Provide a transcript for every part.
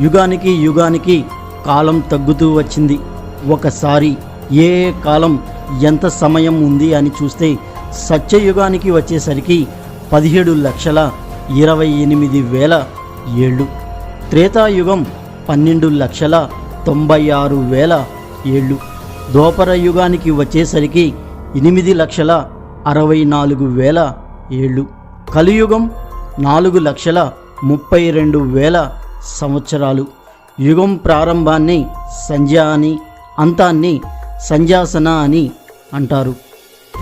యుగానికి యుగానికి కాలం తగ్గుతూ వచ్చింది. ఒకసారి ఏ కాలం ఎంత సమయం ఉంది అని చూస్తే సత్యయుగానికి వచ్చేసరికి పదిహేడు లక్షల ఇరవై ఎనిమిది వేల ఏళ్ళు. త్రేతాయుగం పన్నెండు లక్షల తొంభై ఆరు వేల ఏళ్ళు. దోపర యుగానికి వచ్చేసరికి ఎనిమిది లక్షల అరవై నాలుగు వేల ఏళ్ళు. కలియుగం నాలుగు లక్షల ముప్పై రెండు వేల సంవత్సరాలు. యుగం ప్రారంభాన్ని సంధ్య అని అంతాన్ని సంధ్యాసన అని అంటారు.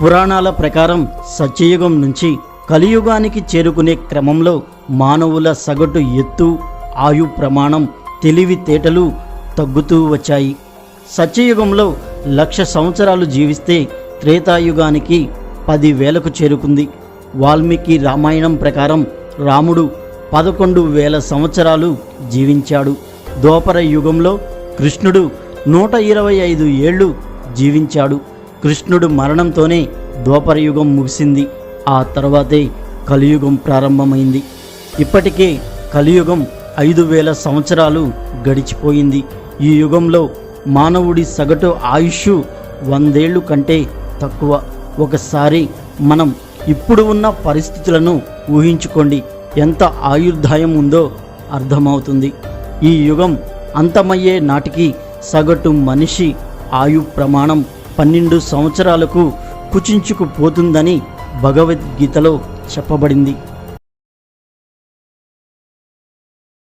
పురాణాల ప్రకారం సత్యయుగం నుంచి కలియుగానికి చేరుకునే క్రమంలో మానవుల సగటు ఎత్తు ఆయు ప్రమాణం తెలివితేటలు తగ్గుతూ వచ్చాయి. సత్యయుగంలో లక్ష సంవత్సరాలు జీవిస్తే త్రేతాయుగానికి పదివేలకు చేరుకుంది. వాల్మీకి రామాయణం ప్రకారం రాముడు పదకొండు వేల సంవత్సరాలు జీవించాడు. దోపర యుగంలో కృష్ణుడు నూట ఇరవై ఐదు ఏళ్ళు జీవించాడు. కృష్ణుడు మరణంతోనే దోపర యుగం ముగిసింది. ఆ తర్వాతే కలియుగం ప్రారంభమైంది. ఇప్పటికే కలియుగం ఐదు వేల సంవత్సరాలు గడిచిపోయింది. ఈ యుగంలో మానవుడి సగటు ఆయుష్ వందేళ్ళు కంటే తక్కువ. ఒకసారి మనం ఇప్పుడు ఉన్న పరిస్థితులను ఊహించుకోండి. ఎంత ఆయుర్దాయం ఉందో అర్థమవుతుంది. ఈ యుగం అంతమయ్యే నాటికి సగటు మనిషి ఆయు ప్రమాణం పన్నెండు సంవత్సరాలకు కుచించుకుపోతుందని భగవద్గీతలో చెప్పబడింది.